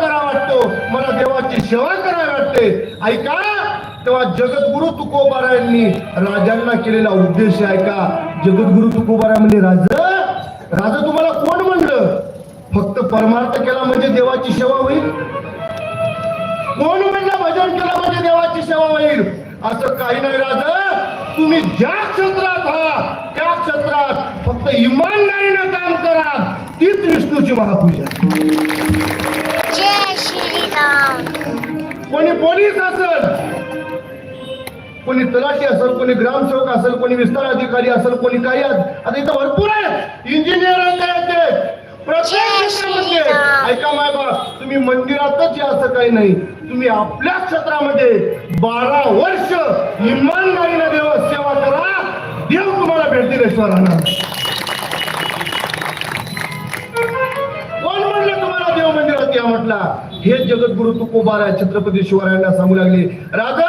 करावा वाटतो. मला देवाची सेवा करावी वाटते. ऐका तेव्हा जगद्गुरु तुकोबारायांनी राजांना केलेला उद्देश ऐका जगद्गुरु तुकोबारा म्हणजे राजा राजा तुम्हाला कोण म्हणलं? फक्त परमार्थ केला म्हणजे देवाची सेवा होईल? कोण म्हणलं भजन केलं म्हणजे देवाची सेवा होईल? असं काही नाही राजा. तुम्ही ज्या क्षेत्रात आहात त्या क्षेत्रात फक्त इमानदारीनं काम करा. तीच विष्णूची महापूजा कोणी पोलीस असेल कोणी तलाठी असेल कोणी ग्रामसेवक असेल कोणी विस्तार अधिकारी असेल कोणी काही. आता इथं भरपूर आहेत. इंजिनियर प्रत्येक ऐका माय बा तुम्ही मंदिरातच या असं काही नाही. तुम्ही आपल्या क्षेत्रामध्ये बारा वर्ष इमानदारीने देव सेवा करा. देव तुम्हाला भेटतील ईश्वरांना कोण म्हणलं तुम्हाला देव मंदिरात या म्हटला? हे जगद्गुरु तुकोबारा छत्रपती शिवरायांना सांगू लागले राजा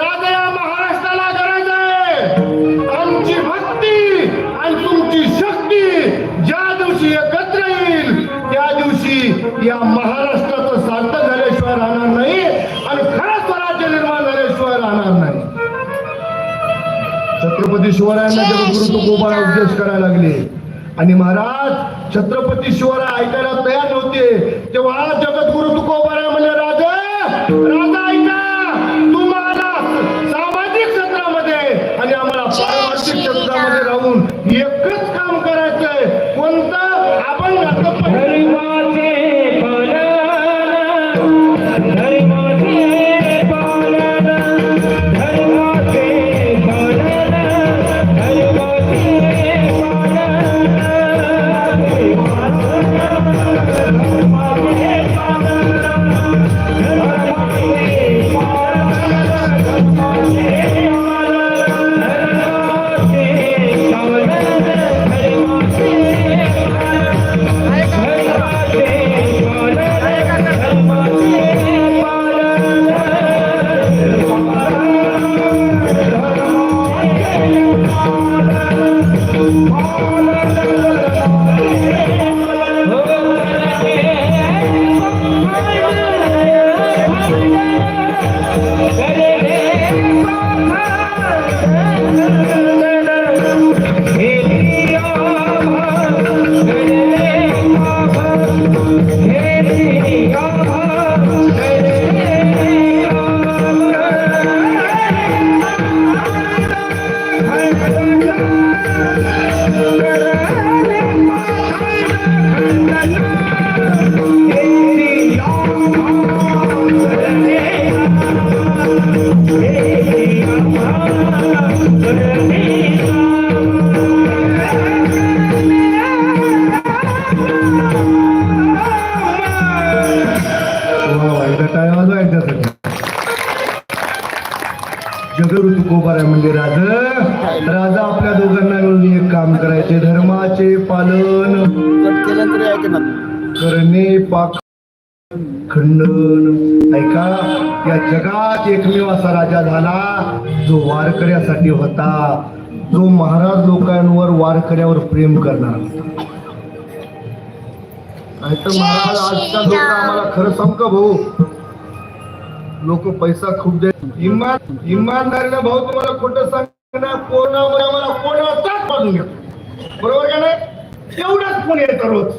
राजा या महाराष्ट्राला गरज आहे. आमची भक्ती आणि तुमची शक्ती ज्या दिवशी एकत्र येईल त्या दिवशी या महाराष्ट्राचं सार्थक झाल्याशिवाय राहणार नाही आणि खरं स्वराज्य निर्माण झाल्याशिवाय राहणार नाही. छत्रपती शिवरायांना जगद्गुरु तुकोबारा उपदेश करायला लागले. आणि महाराज छत्रपती शिवराय ऐकायला तयार नव्हते. तेव्हा जगद्गुरु तुकोबारा राजा राजा तुकोबारा म्हणजे राज. राजा आपल्या दोघांना मिळून एक काम करायचे. धर्माचे पालन. करणे पाक खंडन. ऐका या जगात एकमेव असा राजा झाला जो वारकऱ्यासाठी होता. जो महाराज लोकांवर वारकऱ्यावर प्रेम करणार होता. महाराज आजच्या लोक आम्हाला खरं सांग का भाऊ? लोक पैसा खूप दे. इमान इमानदारीनं भाऊ तुम्हाला खोटं सांगणार कोणावर आम्हाला कोणाचाच बाजून घेतो बरोबर का नाही? एवढंच कोण येतं रोज.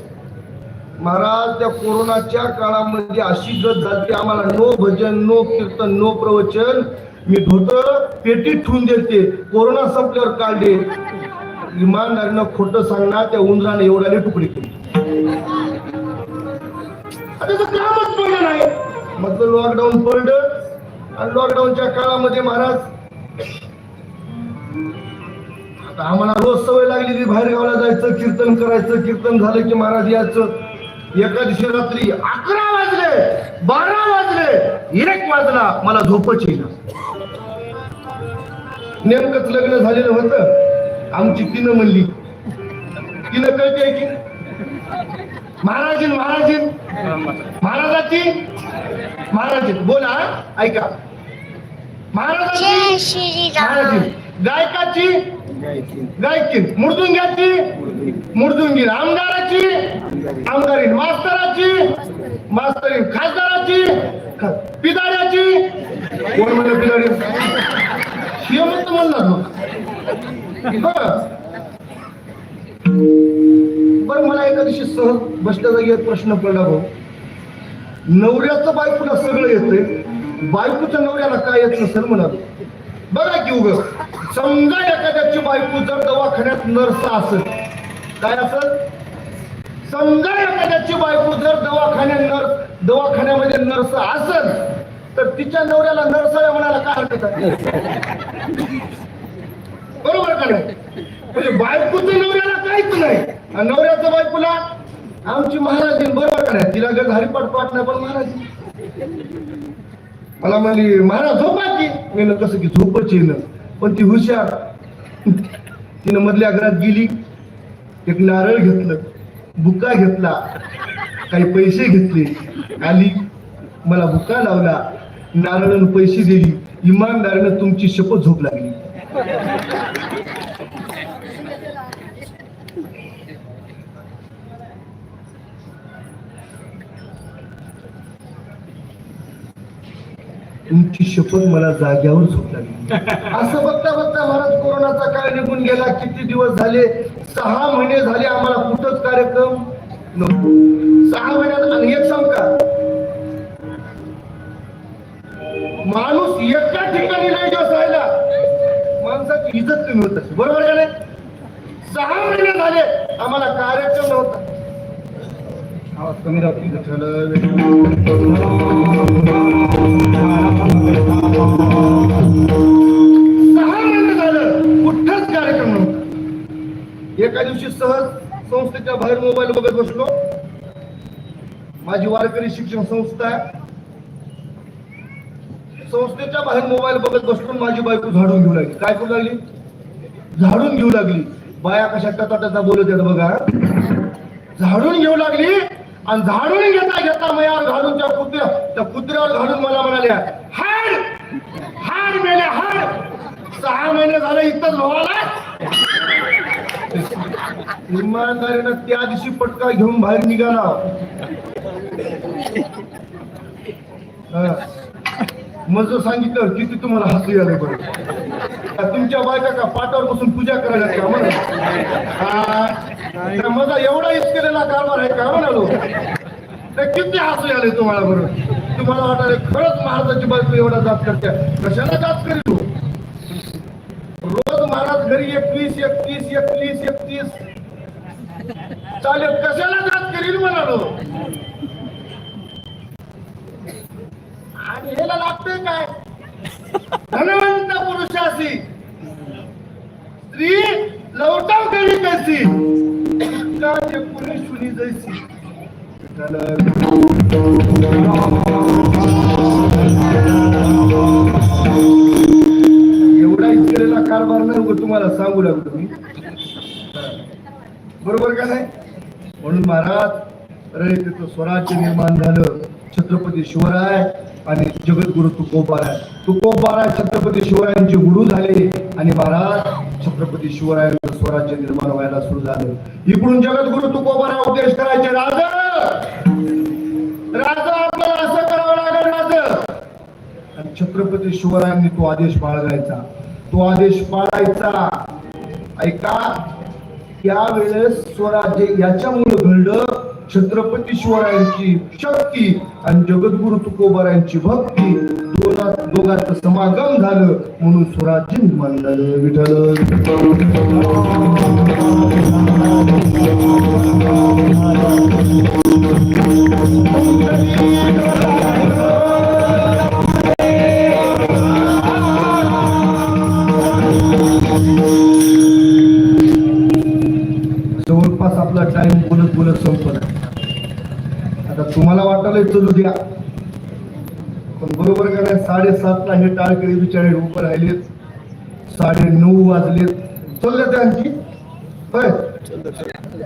महाराज त्या कोरोनाच्या काळामध्ये अशी गत झाली आम्हाला नो भजन नो कीर्तन नो प्रवचन. मी धोतर पेटीत ठेवून देते. कोरोना संपल्यावर काढले. इमानदारीनं खोटं सांगणार त्या उंदराने एवढ्याने तुकडी केली. आता कामच पडलं नाही. मग लॉकडाऊन पडलं आणि लॉकडाऊनच्या काळामध्ये महाराज आता आम्हाला रोज सवय लागली की बाहेर गावाला जायचं कीर्तन करायचं कीर्तन झालं की महाराज यायचं. एका दिवशी रात्री अकरा वाजले बारा वाजले एक वाजला मला झोपच येईल नेमकंच लग्न झालेलं होतं. आमची तिनं म्हणली तिनं कळते की? महाराजीन महाराजीन महाराजाची? महाराजीन बोला ऐका. महाराजाची? महाराजीन गायकाची? गायकीन मुर्दुंग्याची मुर्दुंगी आमदाराची? आमदारीन. मास्तराची? मास्तरी खासदाराची? पिदाड्याची कोण म्हणलं पिदाडी म्हणतो म्हणलं बरं. बरं मला एका दिवशी सहज बसल्या जागी एक प्रश्न पडला भाऊ. नवऱ्याचं बायकोला सगळं येतंय बायकोच्या नवऱ्याला काय येत नसेल म्हणाल? बघा की उग समजा एखाद्याची बायको जर दवाखान्यात नर्स असेल काय असेल? समजा एखाद्याची बायको जर दवाखान्यात नर्स दवाखान्यामध्ये नर्स असेल तर तिच्या नवऱ्याला नर्स आहे म्हणायला काय हरकत आहे? बरोबर का नाही? म्हणजे बायकोचं नवऱ्याला ऐकू नाही. नवऱ्याचं बायकोला आमची महाराजी बरोबर का नाही? तिला जर हरिपाठ पाठ नाही पण महाराज मला म्हणली महाराज झोपा की. मी कसं की झोपच येणं पण ती हुशार. तिनं मधल्या घरात गेली एक नारळ घेतलं बुका घेतला काही पैसे घेतले. आली मला बुका लावला नारळानं पैसे दिली इमानदारीनं तुमची शपथ झोप लागली. तुमची शपथ मला जाग्यावर झोप लागली असं बघता बघता महाराज कोरोनाचा काळ निघून गेला. किती दिवस झाले? सहा महिने झाले आम्हाला कुठंच कार्यक्रम नको सहा महिन्यात आणि एक सांग का? माणूस एका ठिकाणी नाही दिवस माणसाची इज्जत कमी होत बरोबर का नाही? सहा महिने झाले आम्हाला कार्यक्रम नव्हता. आवाज कमी झालं. कुठंच कार्यक्रम नव्हता एका दिवशी सहज संस्थेच्या बाहेर मोबाईल बघत बसलो. माझी वारकरी शिक्षण संस्था आहे. संस्थेच्या बाहेर मोबाईल बघत बसलो माझी बायको झाडून घेऊ लागली. काय करू लागली? झाडून घेऊ लागली. बाया कशा टटाटा बोलत आहेत बघा. झाडून घेऊ लागली. आणि झाडून घेता घेता मयावर घालून त्या कुत्र्या त्या कुत्र्यावर घालून मला म्हणाल्या हाड! हाड मेले हाड! सहा महिने झाले इथंच भावाला इमानदारीनं त्या दिवशी पटका घेऊन बाहेर निघाला. हा. मग जो सांगितलं किती तुम्हाला हसू आलं बरं. तुमच्या बायका का पाटावर बसून पूजा करायला का हा. तर माझा एवढा केलेला कारभार आहे का? म्हणालो हो. ते किती हसू आले तुम्हाला बरोबर तुम्हाला वाटायला खरंच महाराजाची बायको एवढा जात करते. कशाला जात करी तू हो? रोज महाराज घरी एकवीस एकतीस एकतीस एकतीस. चालेल कशाला जात करील म्हणालो आणि ह्याला लागतंय काय? धनवंत पुरुषासी स्त्री लवटाव करी कशी का ते पुरुष सुनी जैसी एवढा केलेला कारभार नाही उगा तुम्हाला सांगू लागतो मी. बरोबर का नाही? म्हणून महाराज अरे तिथं स्वराज्य निर्माण झालं. छत्रपती शिवराय आणि जगद्गुरु तुकोबाराय. तुकोबाराय छत्रपती शिवरायांचे गुरु झाले आणि महाराज छत्रपती शिवरायांचं स्वराज्य निर्माण व्हायला सुरू झालं. इकडून जगद्गुरु तुकोबाराय उपदेश करायचे राजा राजा आपल्याला असं करावं लागेल राजा. आणि छत्रपती शिवरायांनी तो आदेश बाळगायचा. तो आदेश पाळायचा ऐका त्यावेळेस स्वराज्य याच्यामुळे घडलं छत्रपती शिवरायांची शक्ती आणि जगद्गुरु तुकोबारायांची भक्ती दोघात दोघांचं समागम झालं म्हणून स्वराज्य निर्माण झालं विठ्ठल. तुम्हाला चलू द्या. पण बरोबर का नाही? साडेसातला हे टाळकरी बिचारे उभं राहिलेत. साडे नऊ वाजलेत. चालले त्यांची होय?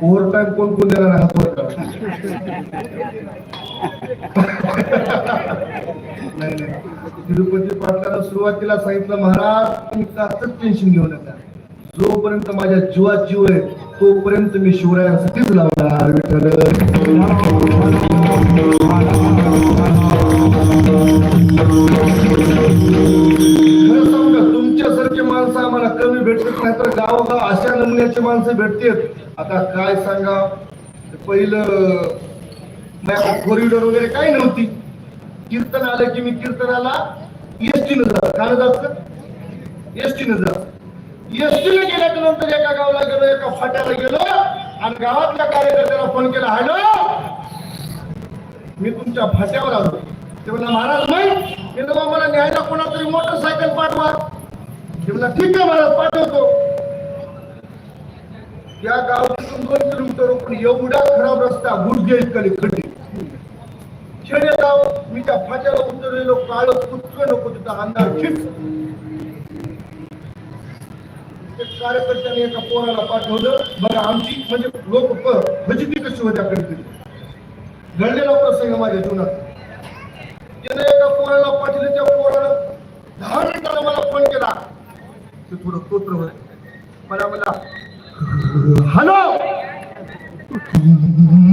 ओव्हर टाइम कोण कोण देणार हात वर नाही तिरुपती पाटलाला सुरुवातीला सांगितलं महाराज तुम्ही कास्तच टेन्शन घेऊ नका. जोपर्यंत माझ्या जीवात जीव आहे तोपर्यंत मी शिवरायांसाठीच लावणार विठ्ठल तुमच्यासारखे माणसं आम्हाला कमी भेटत नाही तर गावोगाव अशा नमुन्याची माणसं भेटतात आता काय सांगा पहिलं फोर व्हिलर वगैरे काय नव्हती. कीर्तन आलं की मी कीर्तनाला एसटी न जात. का जात एसटी न जात. एसटीला गेल्याच्यानंतर एका गावाला गेलो एका फाट्याला गेलो आणि गावातल्या कार्यकर्त्याला फोन केला हॅलो मी तुमच्या फाट्यावर आलो. ते म्हणला महाराज नाही. मी बाबा मला न्यायला कोणातरी मोटरसायकल पाठवा. ते म्हणला ठीक आहे महाराज पाठवतो. या गावातून दोन किलोमीटर पण एवढा खराब रस्ता गुडघे इतकले खड्डे खेडे गाव मी त्या फाट्याला उतरलेलो काळ कुत्र नको तिथं अंधार खिट ते कार्यकर्त्याने एका पोराला पाठवलं बरं आमची म्हणजे लोक फजिती म्हणजे कशी होत्या कधी घडलेला प्रसंग माझ्या जीवनात. त्याने एका पोराला पाठवले त्या पोराला दहा मिनिटाला मला फोन केला. ते थोडं कोत्र होत. मला मला हॅलो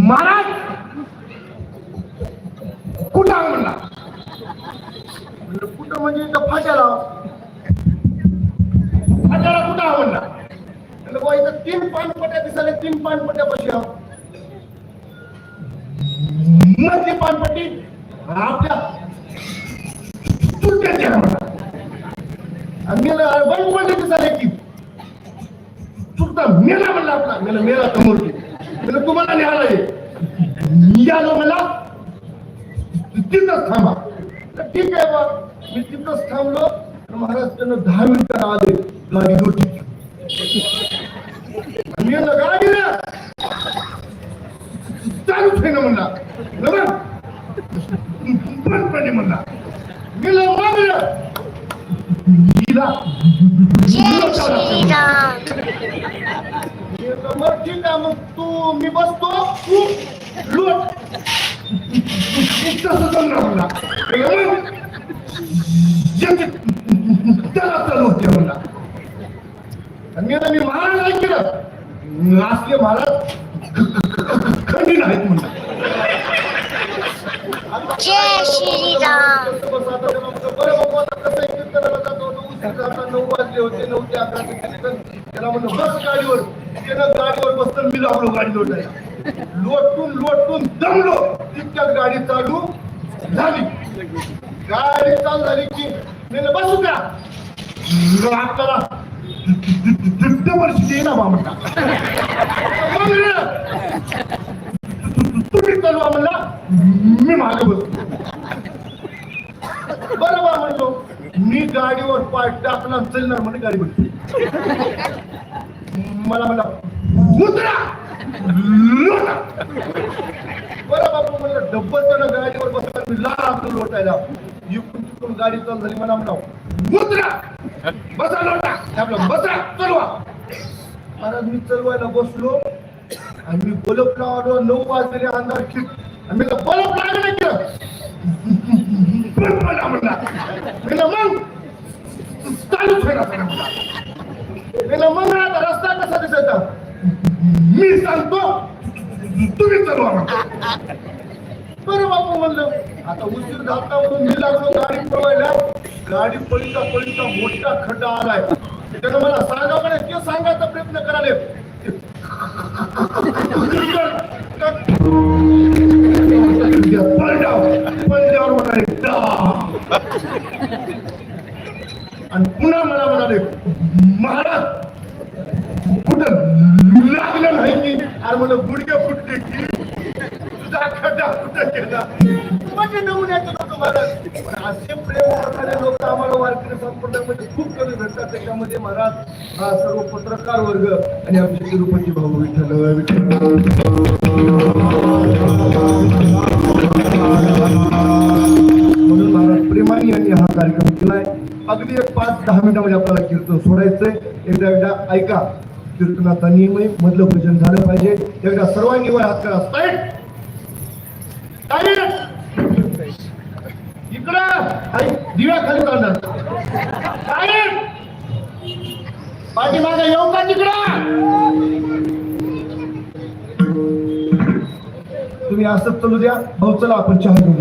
महाराज कुठं आहे? म्हणला. म्हणलं, कुठं म्हणजे इथं फाट्याला? फाट्याला कुठं आहे? म्हणला. म्हणलं, बुवा इथं तीन पानपट्या दिसाले तीन पानपट्या कशी आहो पानपट्टी आपल्या पडले की मेला म्हणला आपला मेला मेला समोर तुम्हाला निघाला मी आलो मला तिथंच थांबा. तर ठीक आहे बा मी तिथंच थांबलो. महाराज त्यांना दहा मिनिटं आले. गाडी होती मी म्हणलं गाडी ना चालूच आहे ना म्हणला बरं बंद पडली म्हणला मी म्हणलं हिला जय श्रीराम मग ठीक आहे मग तू मी बसतो तू लोट तसं जमणार म्हणला त्याला चालू होते म्हणला आणि मी आता महाराज नाही केलं असले महाराज खंडी नाहीत म्हणला जय श्रीराम. त्याला बरं बाबा, आता कसं कीर्तनाला जातो, तो उशीर नऊ वाजले होते नऊ ते अकरा त्याला म्हणलं बस गाडीवर त्यानं गाडीवर बसतं मी गाडी लोटून लोटून दमलो तितक्यात गाडी चालू झाली. गाडी चालू झाली की मी बसू का आपल्याला डबल ना म्हणला तुम्ही चालवा म्हणला मी मागे बसतो बर बा म्हणतो मी गाडीवर पाय टाकला चलणार म्हणे गाडी बसली मला म्हणला मुद्रा बरं बाबू म्हणलं डब्बल गाडीवर बसला मी लाल आपलं लोटायला. इकडून तिकडून गाडी चालू झाली मला म्हणा मुद्रा बसा लोटा! आपलं बसा चलवा! महाराज मी चलवायला बसलो आणि मी बलप लावलो नऊ वाजलेले अंधार खिट आणि मी बलप लागले म्हणला. मग चालू फेरा म्हणला मग आता रस्ता कसा दिसायचा मी सांगतो तुम्ही चालवा बरं बापू म्हणलं आता उशीर झालता म्हणून मी लागलो गाडी पळवायला गाडी पळीचा पळीचा मोठा खड्डा आलाय त्यानं मला सांगा म्हणे ते सांगायचा प्रयत्न कराले म्हणाले आणि पुन्हा मला म्हणाले महाराज कुठं अरे मला गुडघे फुटले की तुझा खड्डा कुठे गेला. म्हणजे नमुन्याचे लोक महाराज पण असे प्रेम करणारे लोक आम्हाला वारकरी संप्रदायामध्ये खूप कमी भेटतात. त्याच्यामध्ये महाराज हा सर्व पत्रकार वर्ग आणि आमचे तिरुपती भाऊ विठ्ठल विठ्ठल. म्हणून महाराज प्रेमाने यांनी हा कार्यक्रम केलाय. अगदी एक पाच दहा मिनिटामध्ये आपल्याला कीर्तन सोडायचंय. एकदा एकदा ऐका. कीर्तनाचा मधलं भजन झालं पाहिजे. एकदा सर्वांनी वर हात करा. स्टार्ट इकडं! आई, दिव्या खाली पाठीमागे येऊ का तिकडं? तुम्ही असं चालू द्या. भाऊ चला आपण चहा घेऊन